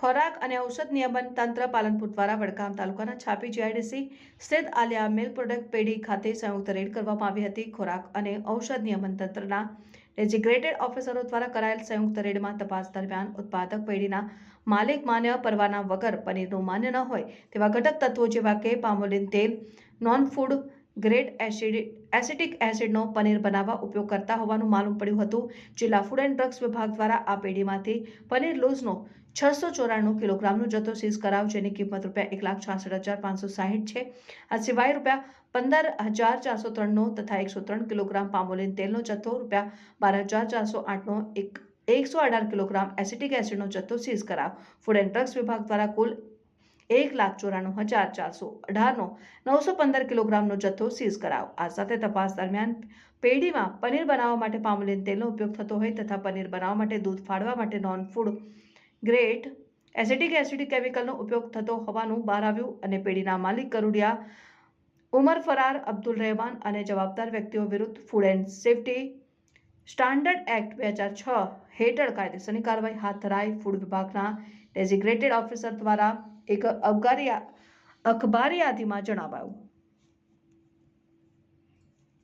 ખોરાક અને ઔષધ નિયમન તંત્ર પાલનપુર દ્વારા વડગામ તાલુકાના છાપી જીઆઈડીસી સ્થિત આલિયા મિલ પ્રોડક્ટ પેઢી ખાતે સંયુક્ત રેડ કરવામાં આવી હતી. ખોરાક અને ઔષધ નિયમન તંત્રના ડેઝિગ્રેટેડ ઓફિસરો દ્વારા કરાયેલ સંયુક્ત રેડમાં તપાસ દરમિયાન ઉત્પાદક પેઢીના માલિક માન્ય પરવાના વગર પનીરનું માન્ય ન હોય તેવા ઘટક તત્વો જેવા કે પામોલિન તેલ non food grade acid, acetic એસિડનો paneer બનાવવા ઉપયોગ કરતા હોવાનું માલુમ પડ્યું હતું. જિલ્લા ફૂડ એન્ડ ડ્રગ્સ વિભાગ દ્વારા આ પેઢીમાંથી પનીર લૂઝનો છસો ચોરાણું કિલોગ્રામનો જથ્થો સીઝ કરાવ જેની કિંમત રૂપિયા એક લાખ છાસઠ હજાર પાંચસો સાહીઠ છે. આ સિવાય રૂપિયા પંદર હજાર ચારસો ત્રણનો તથા એકસો ત્રણ કિલોગ્રામ પામોલિન તેલનો જથ્થો, રૂપિયા બાર હજાર ચારસો આઠનો એક, એકસો અઢાર કિલોગ્રામ એસિટિક એસિડનો જથ્થો સીઝ કરાવ ફૂડ એન્ડ ડ્રગ્સ વિભાગ દ્વારા કુલ એક લાખ ચોરાણું હજાર ચારસો અઢારનો નવસો પંદર કિલોગ્રામનો જથ્થો સીઝ કરાવ. આ સાથે તપાસ દરમિયાન પેઢીમાં પનીર બનાવવા માટે પામોલિન તેલનો ઉપયોગ થતો હોય તથા પનીર બનાવવા માટે દૂધ ફાડવા માટે non food grade acidic acidic કેમિકલનો ઉપયોગ થતો હોવાનું બહાર આવ્યું અને પેઢીના માલિક કરુડિયા, ઉમર ફરાર, અબ્દુલ રહેમાન અને જવાબદાર વ્યક્તિઓ વિરુદ્ધ food and safety standard act બે હજાર છ હેઠળ કાયદેસરની કાર્યવાહી હાથ ધરાઈ ફૂડ વિભાગના ડેઝિગ્રેટેડ ઓફિસર દ્વારા એક અબકારી અખબારી યાદીમાં જણાવાયું.